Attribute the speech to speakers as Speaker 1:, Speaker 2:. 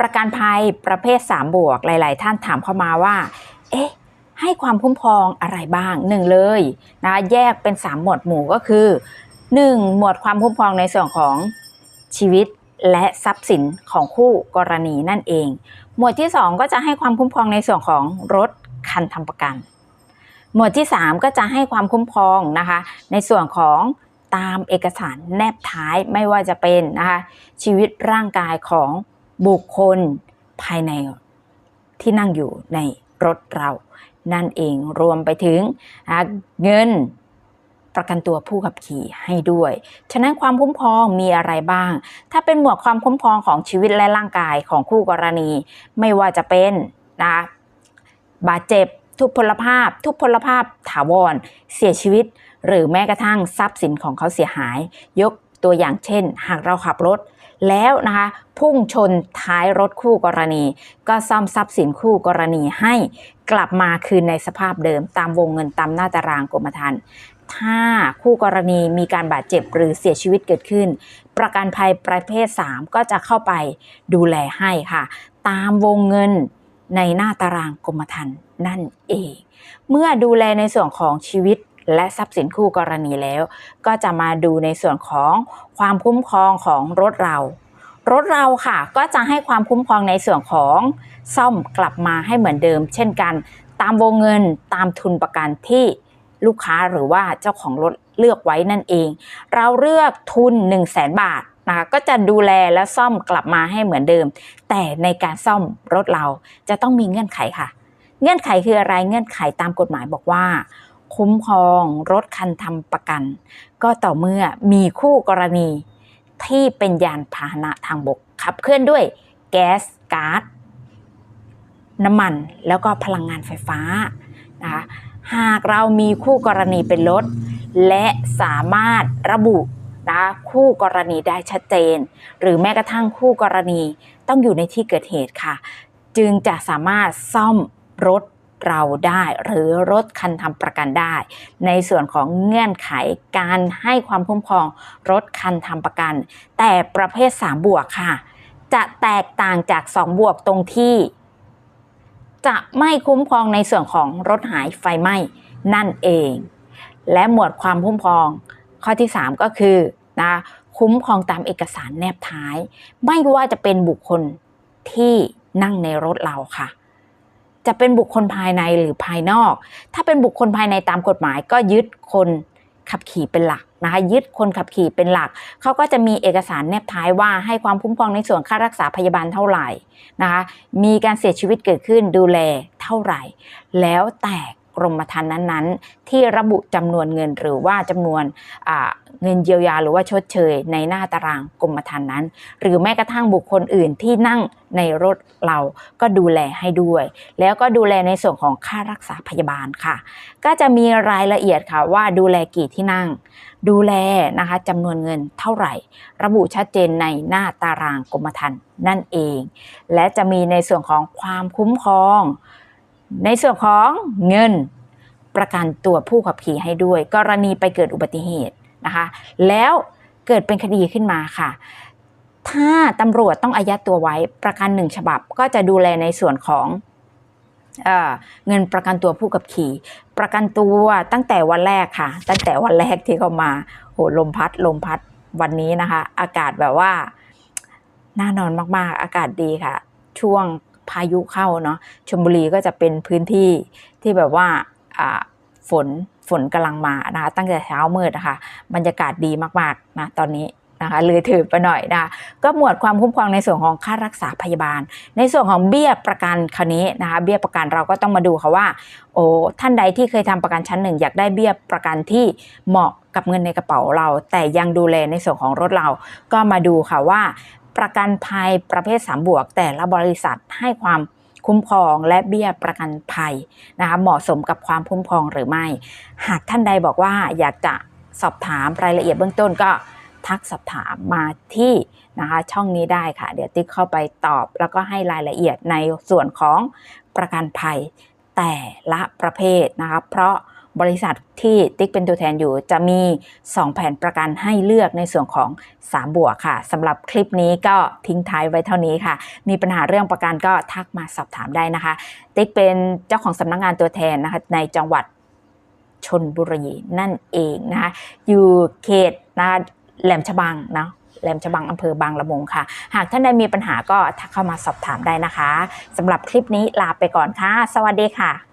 Speaker 1: ประกันภัยประเภท 3 บวก หลาย ๆ ท่านถามเข้ามาว่า เอ๊ะ ให้ความคุ้มครองอะไรบ้างหนึ่งเลยนะแยกเป็น 3 หมวดหมู่ก็คือ 1. หมวดความคุ้มครองในส่วนของชีวิตและทรัพย์สินของคู่กรณีนั่นเอง หมวดที่ 2 ก็จะให้ความคุ้มครองในส่วนของรถคันทำประกัน หมวดที่ 3 ก็จะให้ความคุ้มครองนะคะ ในส่วนของตามเอกสารแนบท้ายไม่ว่าจะเป็นนะคะชีวิตร่างกายของ บุคคลภายในที่นั่งอยู่ในรถเรา นั่นเองรวมไปถึงเงินประกันตัวผู้ขับขี่ให้ด้วย ฉะนั้นความคุ้มครองมีอะไรบ้าง ถ้าเป็นหมวดความคุ้มครองของชีวิตและร่างกายของคู่กรณี ไม่ว่าจะเป็นนะคะบาดเจ็บ ทุพพลภาพ ทุพพลภาพถาวร เสียชีวิต หรือแม้กระทั่งทรัพย์สินของเขาเสียหาย ยก ตัวอย่างเช่น หากเราขับรถแล้วนะคะพุ่งชนท้ายรถคู่กรณี ก็ซ่อมทรัพย์สินคู่กรณีให้กลับมาคืนในสภาพเดิมตามวงเงินตามหน้าตารางกรมธรรม์ถ้าคู่กรณีมีการบาดเจ็บหรือเสียชีวิตเกิดขึ้น ประกันภัยประเภท 3 ก็จะเข้าไปดูแลให้ค่ะ ตามวงเงินในหน้าตารางกรมธรรม์นั่นเอง เมื่อดูแลในส่วนของชีวิต และทรัพย์สินคู่กรณีแล้ว ก็จะมาดูในส่วนของความคุ้มครองของรถเรา รถเราค่ะ ก็จะให้ความคุ้มครองในส่วนของซ่อมกลับมาให้เหมือนเดิม เช่นกัน ตามวงเงินตามทุนประกันที่ลูกค้าหรือว่าเจ้าของรถเลือกไว้นั่นเอง เราเลือกทุน 1 0 0 0 0แบาทนะคะก็จะดูแลและซ่อมกลับมาให้เหมือนเดิม แต่ในการซ่อมรถเราจะต้องมีเงื่อนไขค่ะ เงื่อนไขคืออะไรเงื่อนไขตามกฎหมายบอกว่า คุ้มครองรถคันทำประกัน ก็ต่อเมื่อมีคู่กรณีที่เป็นยานพาหนะทางบกขับเคลื่อนด้วยแก๊สก๊าซน้ำมันแล้วก็พลังงานไฟฟ้านะคะหากเรามีคู่กรณีเป็นรถ และสามารถระบุนะคู่กรณีได้ชัดเจน หรือแม้กระทั่งคู่กรณีต้องอยู่ในที่เกิดเหตุค่ะ จึงจะสามารถซ่อมรถ เราได้หรือรถคันทำประกันได้ ในส่วนของเงื่อนไขการให้ความคุ้มครองรถคันทำประกัน แต่ประเภท 3 บวกค่ะ จะแตกต่างจาก 2 บวกตรงที่ จะไม่คุ้มครองในส่วนของรถหายไฟไหม้นั่นเอง และหมวดความคุ้มครอง ข้อที่ 3 ก็คือนะคุ้มครองตามเอกสารแนบท้าย ไม่ว่าจะเป็นบุคคลที่นั่งในรถเราค่ะ จะเป็นบุคคลภายในหรือภายนอก ถ้าเป็นบุคคลภายในตามกฎหมาย ก็ยึดคนขับขี่เป็นหลักนะคะยึดคนขับขี่เป็นหลัก เขาก็จะมีเอกสารแนบท้ายว่าให้ความคุ้มครองในส่วนค่ารักษาพยาบาลเท่าไหร่นะคะมีการเสียชีวิตเกิดขึ้นดูแลเท่าไหร่ แล้วแต่ มธรรม์นั้นๆ ที่ระบุจำนวนเงินหรือว่าจำนวนเงินเยียวยาหรือว่าชดเชย ในหน้าตารางกรมธรรม์นั้น หรือแม้กระทั่งบุคคลอื่นที่นั่งในรถเราก็ดูแลให้ด้วย แล้วก็ดูแลในส่วนของค่ารักษาพยาบาลค่ะ ก็จะมีรายละเอียดค่ะว่าดูแลกี่ที่นั่ง ดูแลนะคะจำนวนเงินเท่าไหร่ ระบุชัดเจนในหน้าตารางกรมธรรม์นั่นเอง และจะมีในส่วนของความคุ้มครอง ในส่วนของเงินประกันตัวผู้ขับขี่ให้ด้วย กรณีไปเกิดอุบัติเหตุนะคะ แล้วเกิดเป็นคดีขึ้นมาค่ะ ถ้าตำรวจต้องอายัดตัวไว้ประกันหนึ่งฉบับ ก็จะดูแลในส่วนของเอเงินประกันตัวผู้ขับขี่ ประกันตัวตั้งแต่วันแรกค่ะ ตั้งแต่วันแรกที่เขามาโหลมพัดลมพัดวันนี้นะคะ อากาศแบบว่าน่านอนมากๆ อากาศดีค่ะ ช่วง พายุเข้าเนาะชลบุรีก็จะเป็นพื้นที่ที่แบบว่าฝนฝนกำลังมานะคะตั้งแต่เช้ามืดนะคะบรรยากาศดีมากๆนะตอนนี้นะคะเลยถือไปหน่อยนะก็หมวดความคุ้มครองในส่วนของค่ารักษาพยาบาล ในส่วนของเบี้ยประกันคราวนี้นะคะเบี้ยประกันเราก็ต้องมาดูค่ะว่าโอ้ท่านใดที่เคยทำประกันชั้นหนึ่งอยากได้เบี้ยประกันที่เหมาะกับเงินในกระเป๋าเรา แต่ยังดูแลในส่วนของรถเราก็มาดูค่ะว่า ประกันภัยประเภท3บวก แต่ละบริษัทให้ความคุ้มครองและเบี้ยประกันภัยนะคะเหมาะสมกับความคุ้มครองหรือไม่ หากท่านใดบอกว่าอยากจะสอบถามรายละเอียดเบื้องต้นก็ทักสอบถามมาที่นะคะช่องนี้ได้ค่ะ เดี๋ยวติ๊กเข้าไปตอบ แล้วก็ให้รายละเอียดในส่วนของประกันภัยแต่ละประเภทนะคะเพราะ บริษัทที่ติ๊กเป็นตัวแทนอยู่จะมี 2 แผนประกันให้เลือกในส่วนของ 3 บวกค่ะสำหรับคลิปนี้ก็ทิ้งท้ายไว้เท่านี้ค่ะ มีปัญหาเรื่องประกันก็ทักมาสอบถามได้นะคะ ติ๊กเป็นเจ้าของสำนักงานตัวแทนนะคะในจังหวัดชนบุรีนั่นเองนะคะอยู่เขตนะแหลมฉบังนะแหลมฉบังอำเภอบางละมุงค่ะ หากท่านใดมีปัญหาก็ทักเข้ามาสอบถามได้นะคะสำหรับคลิปนี้ลาไปก่อนค่ะ สวัสดีค่ะ